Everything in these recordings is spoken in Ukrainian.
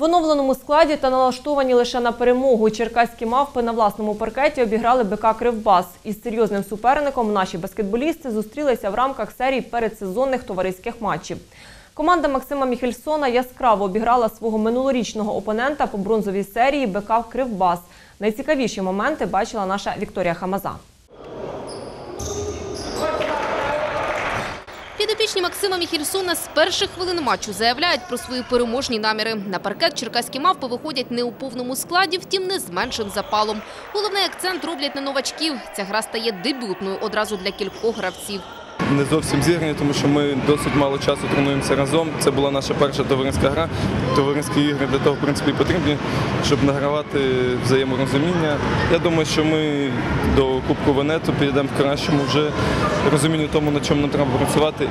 В оновленому складі та налаштовані лише на перемогу. Черкаські мавпи на власному паркеті обіграли БК Кривбас. Із серйозним суперником наші баскетболісти зустрілися в рамках серії передсезонних товариських матчів. Команда Максима Міхельсона яскраво обіграла свого минулорічного опонента по бронзовій серії БК Кривбас. Найцікавіші моменти бачила наша Вікторія Хамаза. Підопічні Максима Міхільсона з перших хвилин матчу заявляють про свої переможні наміри. На паркет черкаські мавпи виходять не у повному складі, втім не з меншим запалом. Головний акцент роблять на новачків. Ця гра стає дебютною одразу для кількох гравців. Не зовсім зіграні, тому що ми досить мало часу тренуємося разом. Це була наша перша товариська гра. Товариські ігри для того, в принципі, потрібні, щоб награвати взаєморозуміння. Я думаю, що ми до Кубку Венету підійдемо в кращому вже розумінню тому, на чому нам треба працювати.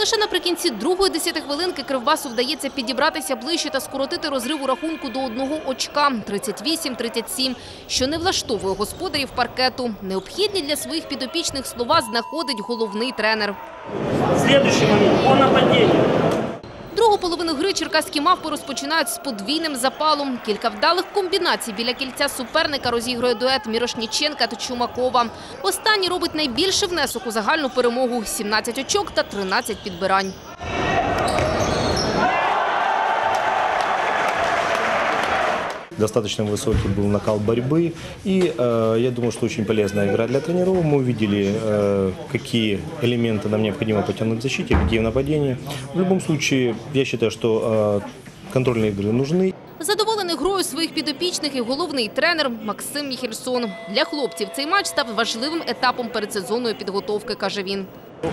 Лише наприкінці другої десятихвилинки Кривбасу вдається підібратися ближче та скоротити розрив у рахунку до одного очка – 38-37, що не влаштовує господарів паркету. Необхідні для своїх підопічних слова знаходить головний тренер. Слідуючий момент по нападению. Половину гри черкаські мавпи розпочинають з подвійним запалом. Кілька вдалих комбінацій біля кільця суперника розігрує дует Мірошніченка та Чумакова. Останній робить найбільший внесок у загальну перемогу – 17 очок та 13 підбирань. Достаточно высокий был накал борьбы. И э, я думаю, что очень полезная игра для тренеров. Мы увидели, э, какие элементы нам необходимо потянуть в защите, какие в нападении. В любом случае, я считаю, что э, контрольные игры нужны. Задоволений грою своїх підопічних і головний тренер Максим Міхельсон. Для хлопців цей матч став важливим етапом передсезонної підготовки, каже він.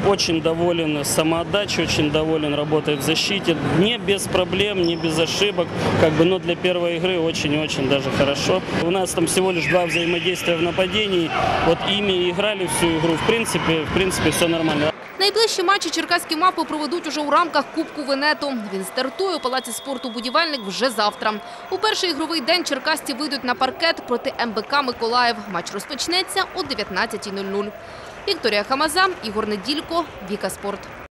Очень доволен самоотдачей, очень доволен работой в защите. Не без проблем, не без ошибок. Как бы, но для первой игры очень-очень даже хорошо. У нас там всего лишь два взаимодействия в нападении. Вот ими играли всю игру. В принципе, в принципе, все нормально. Найближчі матчі черкаські мапи проведуть уже у рамках Кубку Венету. Він стартує у Палаці спорту «Будівельник» вже завтра. У перший ігровий день черкасці вийдуть на паркет проти МБК «Миколаїв». Матч розпочнеться о 19.00. Вікторія Хамаза, Ігор Неділько, Віка Спорт.